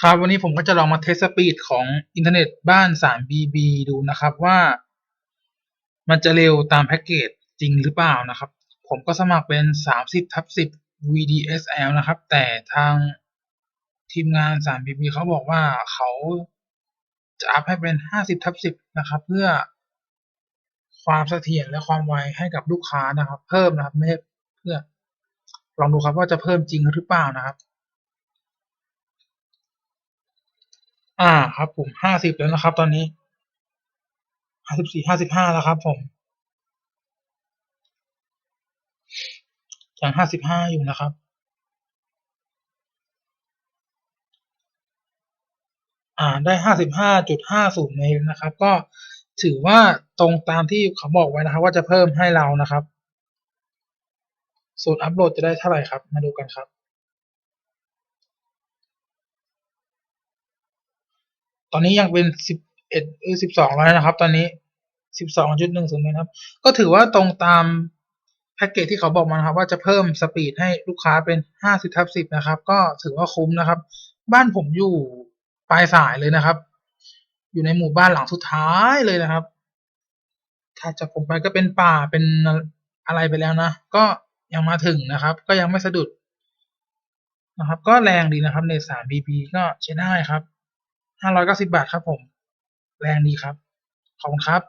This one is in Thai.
ครับวันนี้ผมก็จะลองมาเทสสปีดของอินเทอร์เน็ตบ้าน 3BB ดูนะครับว่า มันจะเร็วตามแพ็กเกจจริงหรือเปล่านะครับ ผมก็สมัครเป็น 30ทับ10 VDSL นะครับ แต่ทางทีมงาน 3BB เขาบอกว่าเขาจะอัพให้เป็น 50ทับ10 นะครับ เพื่อความเสถียรและความไวให้กับลูกค้านะครับ เพิ่มนะครับไม่เพื่อลองดูครับว่าจะเพิ่มจริงหรือเปล่านะครับ อ่าครับผมห้าสิบแล้วนะครับ ตอนนี้ห้าสิบสี่ห้าสิบห้าแล้วครับ ผมยังห้าสิบห้าอยู่นะครับอ่าได้ห้าสิบห้าจุดห้าศูนย์เมตรนะครับ ก็ถือว่าตรงตามที่เขาบอกไว้นะครับ ว่าจะเพิ่มให้เรานะครับส่วนอัปโหลดจะได้เท่าไหร่ครับ มาดูกันครับ ตอนนี้ยังเป็นสิบเอ็ดเออสิบสองแล้วนะครับ ตอนนี้สิบสองจุดหนึ่งศูนย์เมครับ ก็ถือว่าตรงตามแพ็กเกจที่เขาบอกมานะครับ ว่าจะเพิ่มสปีดให้ลูกค้าเป็นห้าสิบทับสิบนะครับ ก็ถือว่าคุ้มนะครับ บ้านผมอยู่ปลายสายเลยนะครับ อยู่ในหมู่บ้านหลังสุดท้ายเลยนะครับ ถ้าจากผมไปก็เป็นป่าเป็นอะไรไปแล้วนะ ก็ยังมาถึงนะครับ ก็ยังไม่สะดุดนะครับ ก็แรงดีนะครับในสาม BB ก็ใช้ได้ครับ ห้าร้อยเก้าสิบาทครับผม แรงดีครับ ขอบคุณครับ